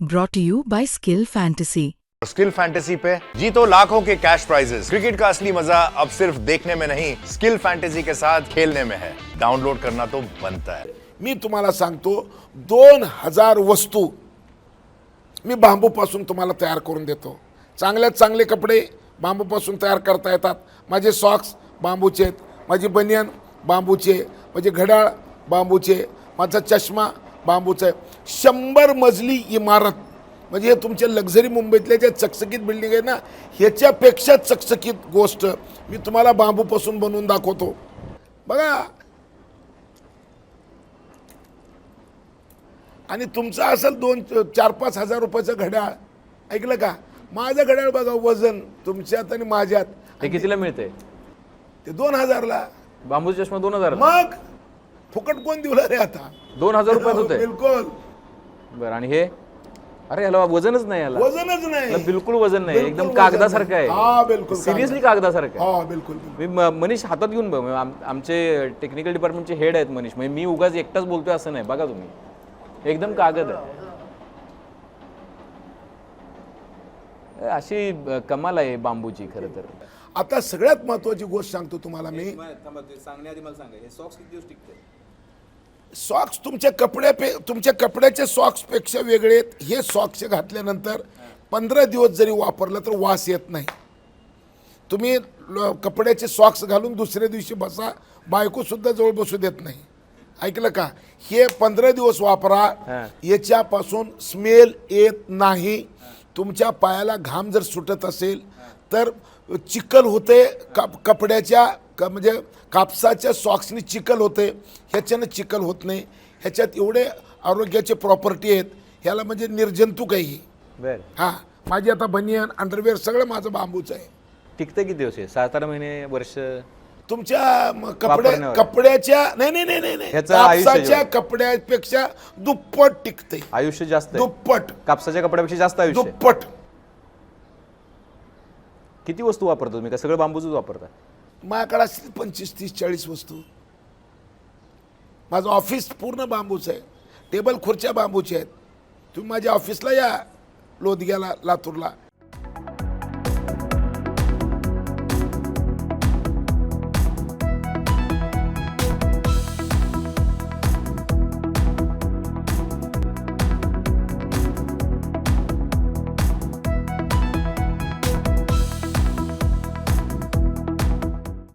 brought to you by Skill Fantasy. Skill fantasy पे जीतो लाखों के cash prices cricket का असली मज़ा अब सिर्फ़ देखने में नहीं स्किल फैंटेसी के साथ खेलने में है। डाउनलोड करना तो बनता है। मी तुम्हाला सांगतो दोन हज़ार वस्तू मी बांबूपासून तुम्हाला तयार करून देतो. चांगल्यात चांगले कपडे बांबूपासून तयार करता येतात. माझे सॉक्स बांबूचे आहेत माझी बनियन बांबूचे माझे घड्याळ बांबूचे माझा चष्मा बांबूचा आहे. शंभर मजली इमारत. म्हणजे हे तुमच्या लक्झरी मुंबईतल्या ज्या चकचकीत बिल्डिंग आहे ना ह्याच्यापेक्षा चकचकीत गोष्ट मी तुम्हाला बांबूपासून बनवून दाखवतो. बघा. आणि तुमचं असेल दोन चार पाच हजार रुपयाचं घड्याळ. ऐकलं का? माझं घड्याळ बघा वजन तुमच्यात आणि माझ्यात. ते कितीला मिळते ते दोन हजारला. बांबूचा चष्मा दोन हजार मग? फुकट कोण दिवला रे आता? दोन हजार रुपयात होते बिलकुल. बरं आणि हे? अरे याला वजनच नाही याला. वजनच नाही. बिलकुल वजन नाही. बिलकुल एकदम वजन कागदासारखं नाही. हा आहे बिलकुल सिरियसली कागदासारखं. आहे. हा बिलकुल बिलकुल. मी म- मनीष हातात घेऊन बघ. म्हणजे आम- आमचे टेक्निकल डिपार्टमेंटचे हेड आहेत मनीष. म्हणजे मी उगाच एकटाच बोलतोय असं नाही. बघा तुम्ही. एकदम कागद आहे. अशी अ, कमाल आहे बांबूची खरं तर. आता सगळ्यात महत्वाची गोष्ट सांगतो तुम्हाला मी. थांबा ते सांगण्याआधी मला सांगा. हे सॉक्स किती दिवस टिकते सॉक्स तुमच्या कपड्यापे तुमच्या कपड्याचे सॉक्सपेक्षा वेगळे आहेत. हे सॉक्स घातल्यानंतर पंधरा दिवस जरी वापरलं तर वास येत नाही. तुम्ही कपड्याचे सॉक्स घालून दुसऱ्या दिवशी बसा बायकोसुद्धा जवळ बसू देत नाही. ऐकलं का? हे पंधरा दिवस वापरा. याच्यापासून स्मेल येत नाही. तुमच्या पायाला घाम जर सुटत असेल तर चिखल होते कप कपड्याच्या क म्हणजे कापसाच्या सॉक्सनी चिखल होते ह्याच्यानं चिखल होत नाही. ह्याच्यात एवढे आरोग्याचे प्रॉपर्टी आहेत ह्याला म्हणजे निर्जंतुक आहे ही. बर. हां माझी आता बनियन अंडरवेअर सगळं माझं बांबूचं आहे. टिकतं किती दिवस आहे सात आठ महिने वर्ष? तुमच्या म, कपडे वापरण्यावर. कपड्याच्या नाही नाही नाही नाही नाही. ह्याचं आयुष्य कापसाच्या जेवढं. कपड्यापेक्षा दुप्पट टिकते आयुष्य जास्त आहे. दुप्पट. कापसाच्या कपड्यापेक्षा जास्त आयुष्य आहे. दुप्पट. किती वस्तू वापरता तुम्ही? का सगळं बांबूच वापरता? माझ्याकडे असतील पंचवीस तीस चाळीस वस्तू. माझं ऑफिस पूर्ण बांबूचं आहे. टेबल खुर्च्या बांबूच्या आहेत. तुम्ही माझ्या ऑफिसला या लोदग्याला लातूरला.